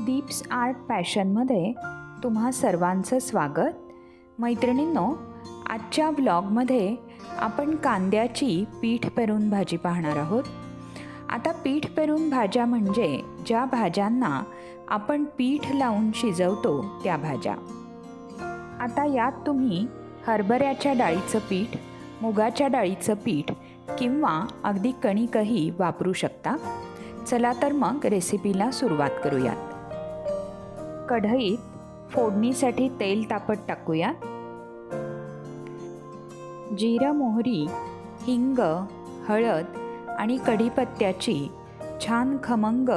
Deep's art पॅशनमध्ये तुम्हा सर्वांचं स्वागत. मैत्रिणींनो आजच्या ब्लॉगमध्ये आपण कांद्याची पीठ पेरून भाजी पाहणार आहोत. आता पीठ पेरून भाज्या म्हणजे ज्या भाज्यांना आपण पीठ लावून शिजवतो त्या भाज्या. आता यात तुम्ही हरभऱ्याच्या डाळीचं पीठ मुगाच्या डाळीचं पीठ किंवा अगदी कणिकही वापरू शकता. चला तर मग रेसिपीला सुरुवात करूयात. कढईत फोडणीसाठी तेल तापत टाकूया. जिरा मोहरी हिंग हळद आणि कढीपत्त्याची छान खमंग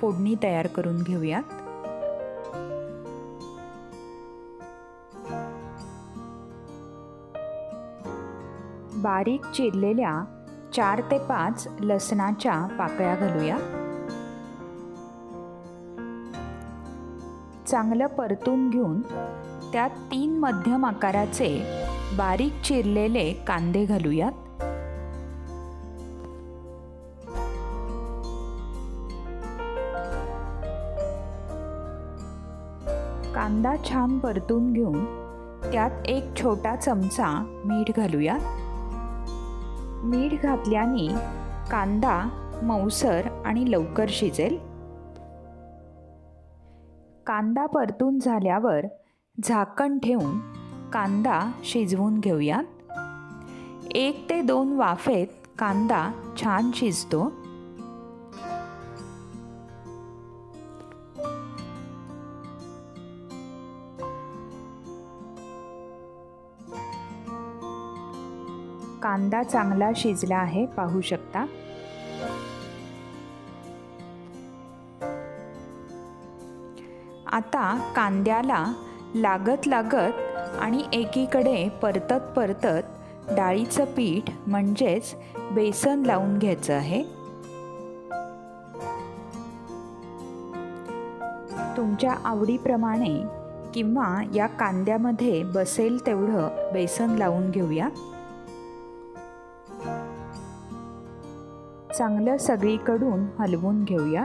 फोडणी तयार करून घेऊयात. बारीक चिरलेल्या चार ते पाच लसणाच्या पाकळ्या घालूया. चांगलं परतून घेऊन त्यात तीन मध्यम आकाराचे बारीक चिरलेले कांदे घालूयात. कांदा छान परतून घेऊन त्यात एक छोटा चमचा मीठ घालूयात. मीठ घातल्याने कांदा मऊसर आणि लवकर शिजेल. कांदा परतून झाल्यावर झाकण ठेवून कांदा शिजवून घेऊयात. एक ते दोन वाफेत कांदा छान शिजतो. कांदा चांगला शिजला आहे पाहू शकता. आता कांद्याला लागत लागत आणि एकीकडे परतत परतत डाळीचं पीठ म्हणजेच बेसन लावून घ्यायचं आहे. तुमच्या आवडीप्रमाणे किंवा या कांद्यामध्ये बसेल तेवढं बेसन लावून घेऊया. चांगलं सगळीकडून हलवून घेऊया.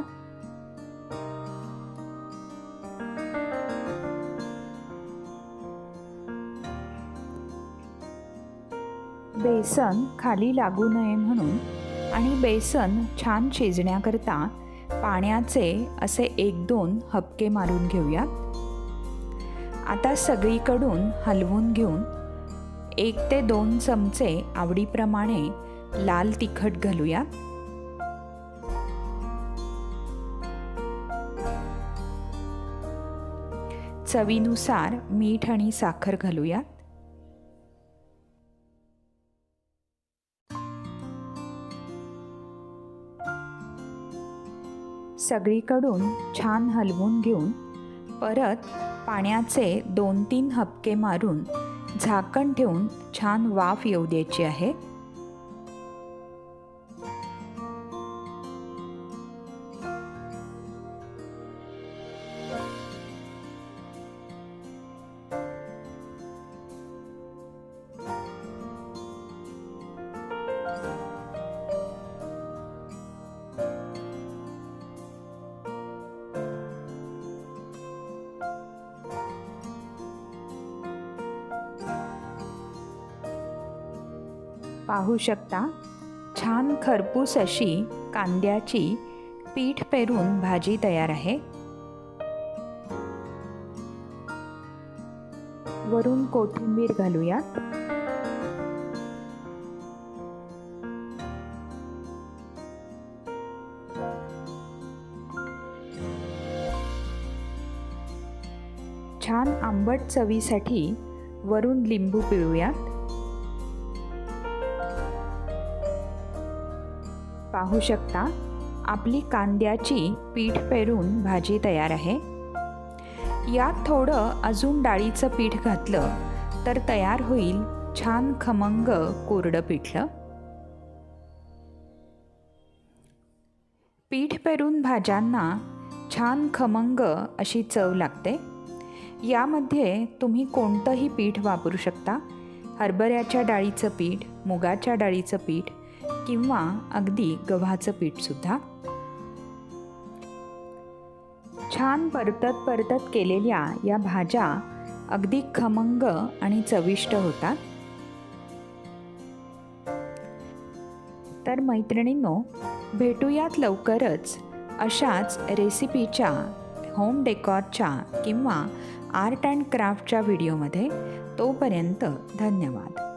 बेसन खाली लागू नये म्हणून आणि बेसन छान शिजण्याकरता पाण्याचे असे एक दोन हपके मारून घेऊयात. आता सगळीकडून हलवून घेऊन एक ते दोन चमचे आवडीप्रमाणे लाल तिखट घालूयात चवीनुसार मीठ आणि साखर घालूयात सगळीकडून छान हलवून घेऊन परत पाण्याचे दोन तीन हपके मारून झाकण ठेवून छान वाफ येऊ द्यायची आहे. पाहू शकता. छान खरपूस अशी कांद्याची पीठ पेरून भाजी तयार आहे. वरून कोथिंबीर घालूयात छान आंबट चवीसाठी वरून लिंबू पिळूयात पाहू शकता आपली कांद्याची पीठ पेरून भाजी तयार आहे. यात थोडं अजून डाळीचं पीठ घातलं तर तयार होईल छान खमंग कोरडं पिठलं. पीठ पेरून भाज्यांना छान खमंग अशी चव लागते. यामध्ये तुम्ही कोणतंही पीठ वापरू शकता. हरभऱ्याच्या डाळीचं पीठ मुगाच्या डाळीचं पीठ किंवा अगदी गव्हाचं पीठसुद्धा छान परतत परतत केलेल्या या भाज्या अगदी खमंग आणि चविष्ट होतात. तर मैत्रिणींनो भेटूयात लवकरच अशाच रेसिपीच्या होम डेकॉरच्या किंवा आर्ट अँड क्राफ्टच्या व्हिडिओमध्ये. तोपर्यंत धन्यवाद.